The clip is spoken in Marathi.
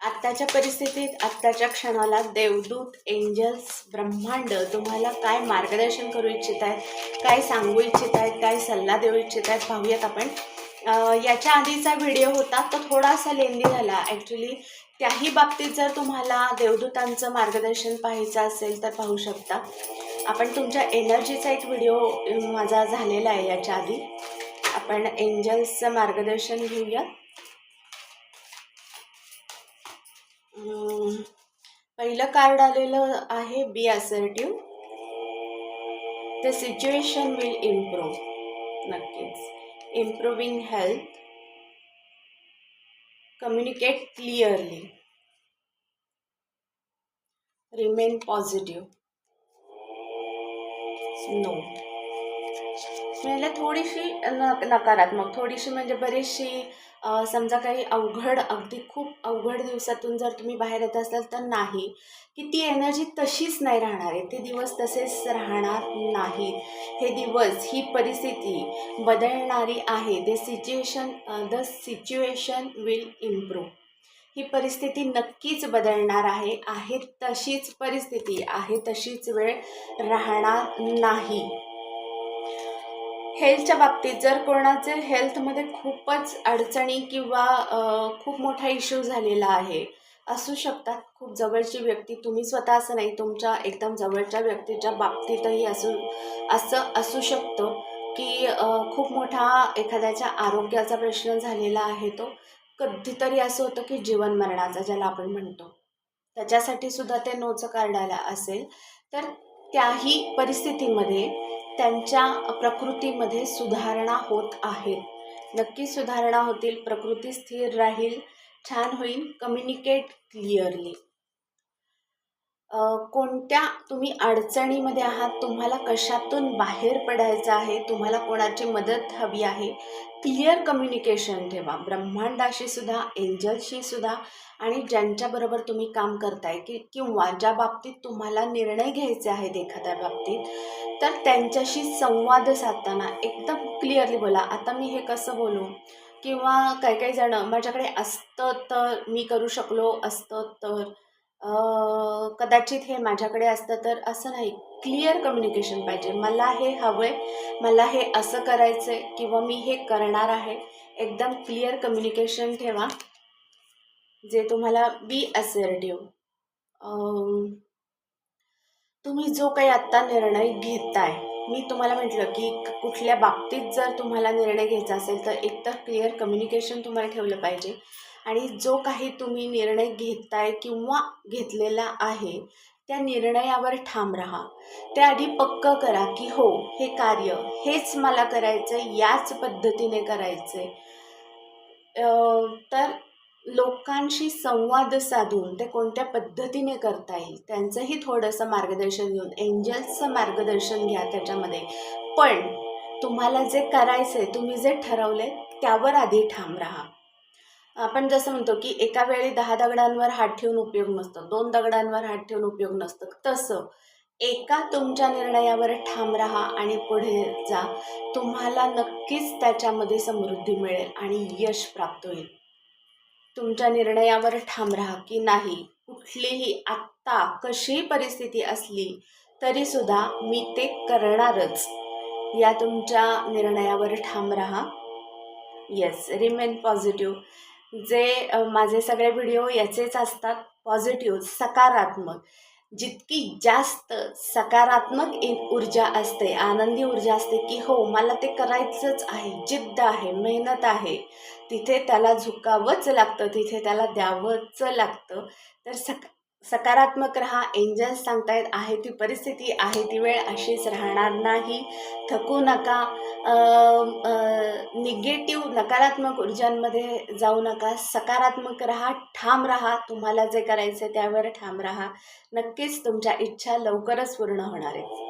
आत्ताच्या परिस्थितीत आत्ताच्या क्षणाला देवदूत एंजल्स ब्रह्मांड तुम्हाला काय मार्गदर्शन करू इच्छित आहेत काय सांगू इच्छित आहेत काय सल्ला देऊ इच्छित आहेत पाहूयात आपण. याच्या आधीचा व्हिडिओ होता तो थोडासा लेंदी झाला. ॲक्च्युली त्याही बाबतीत जर तुम्हाला देवदूतांचं मार्गदर्शन पाहायचं असेल तर पाहू शकता. आपण तुमच्या एनर्जीचा एक व्हिडिओ माझा झालेला आहे याच्या आधी. आपण एंजल्सचं मार्गदर्शन घेऊया. पहिलं कार्ड आलेलं आहे be assertive the situation will improve नक्कीच. Improving health communicate clearly remain positive no म्हणजे थोडीशी न नकारात्मक थोडीशी म्हणजे बरीचशी समजा काही अवघड अगदी खूप अवघड दिवसातून जर तुम्ही बाहेर येत असाल तर नाही. की ती एनर्जी तशीच नाही राहणार आहे. ते दिवस तसेच राहणार नाहीत. हे दिवस ही परिस्थिती बदलणारी आहे. The situation the situation will improve ही परिस्थिती नक्कीच बदलणार आहे. आहे तशीच परिस्थिती आहे तशीच वेळ राहणार नाही. हेल्थच्या बाबतीत जर कोणाचे हेल्थमध्ये खूपच अडचणी किंवा खूप मोठा इश्यू झालेला आहे असू शकतात. खूप जवळची व्यक्ती तुम्ही स्वतः असं नाही तुमच्या एकदम जवळच्या व्यक्तीच्या बाबतीतही असू असं असू शकतं की खूप मोठा एखाद्याच्या आरोग्याचा प्रश्न झालेला आहे तो. कधीतरी असं होतं की जीवन मरणाचा ज्याला आपण म्हणतो. त्याच्यासाठी सुद्धा ते नोचं कार्ड आला असेल. तर त्याही परिस्थितीमध्ये त्यांच्या प्रकृतीमध्ये सुधारणा होत आहेत नक्की सुधारणा होतील प्रकृती स्थिर राहील छान होईल कम्युनिकेट क्लिअरली कोणत्या तुम्ही अडचणीमध्ये आहात? तुम्हाला कशातून बाहेर पडायचं आहे? तुम्हाला कोणाची मदत हवी आहे? क्लिअर कम्युनिकेशन ठेवा. ब्रह्मांडाशी सुद्धा एंजलशी सुद्धा आणि ज्यांच्याबरोबर तुम्ही काम करताय की किंवा ज्या बाबतीत तुम्हाला निर्णय घ्यायचे आहेत एखाद्या बाबतीत तर त्यांच्याशी संवाद साधताना एकदम क्लिअरली बोला. आता मी हे कसं बोलू? किंवा काही काही जणं माझ्याकडे असतं तर मी करू शकलो असतं तर कदाचित हे माझ्याकडे असतं तर असं नाही क्लिअर कम्युनिकेशन पाहिजे. मला हे हवं आहे मला हे असं करायचं आहे किंवा मी हे करणार आहे एकदम क्लिअर कम्युनिकेशन ठेवा जे तुम्हाला बी असर्टिव्ह तुम्ही जो काही आत्ता निर्णय घेताय मी तुम्हाला म्हटलं की कुठल्या बाबतीत जर तुम्हाला निर्णय घ्यायचा असेल तर एकतर क्लिअर कम्युनिकेशन तुम्हाला ठेवलं पाहिजे. आणि जो काही तुम्ही निर्णय घेताय किंवा घेतलेला आहे त्या निर्णयावर ठाम राहा. त्याआधी पक्क करा की हो हे कार्य हेच मला करायचं आहे याच पद्धतीने करायचं आहे तर लोकांशी संवाद साधून ते कोणत्या पद्धतीने करता येईल त्यांचंही थोडंसं मार्गदर्शन घेऊन एंजल्सचं मार्गदर्शन घ्या त्याच्यामध्ये. पण तुम्हाला जे करायचं आहे तुम्ही जे ठरवले त्यावर आधी ठाम राहा. आपण जसं म्हणतो की एका वेळी दहा दगडांवर हात ठेवून उपयोग नसतो दोन दगडांवर हात ठेवून उपयोग नसतं. तसं एका तुमच्या निर्णयावर ठाम राहा आणि पुढे जा. तुम्हाला नक्कीच त्याच्यामध्ये समृद्धी मिळेल आणि यश प्राप्त होईल. तुमच्या निर्णयावर ठाम राहा की नाही कुठलीही आत्ता कशीही परिस्थिती असली तरीसुद्धा मी ते करणारच. या तुमच्या निर्णयावर ठाम राहा. येस रिमेन पॉझिटिव्ह जे माझे सगळे व्हिडिओ याचेच असतात पॉझिटिव्ह सकारात्मक. जितकी जास्त सकारात्मक एक ऊर्जा असते आनंदी ऊर्जा असते की हो मला ते करायचंच आहे जिद्द आहे मेहनत आहे. तिथे त्याला झुकावंच लागतं तिथे त्याला द्यावंच लागतं. तर सक सकारात्मक राहा एंजल्स सांगतायत आहे ती परिस्थिती आहे ती वेळ अशीच राहणार नाही. थकू नका. निगेटिव्ह नकारात्मक ऊर्जांमध्ये जाऊ नका. सकारात्मक राहा ठाम राहा. तुम्हाला जे करायचं आहे त्यावर ठाम राहा. नक्कीच तुमच्या इच्छा लवकरच पूर्ण होणार आहे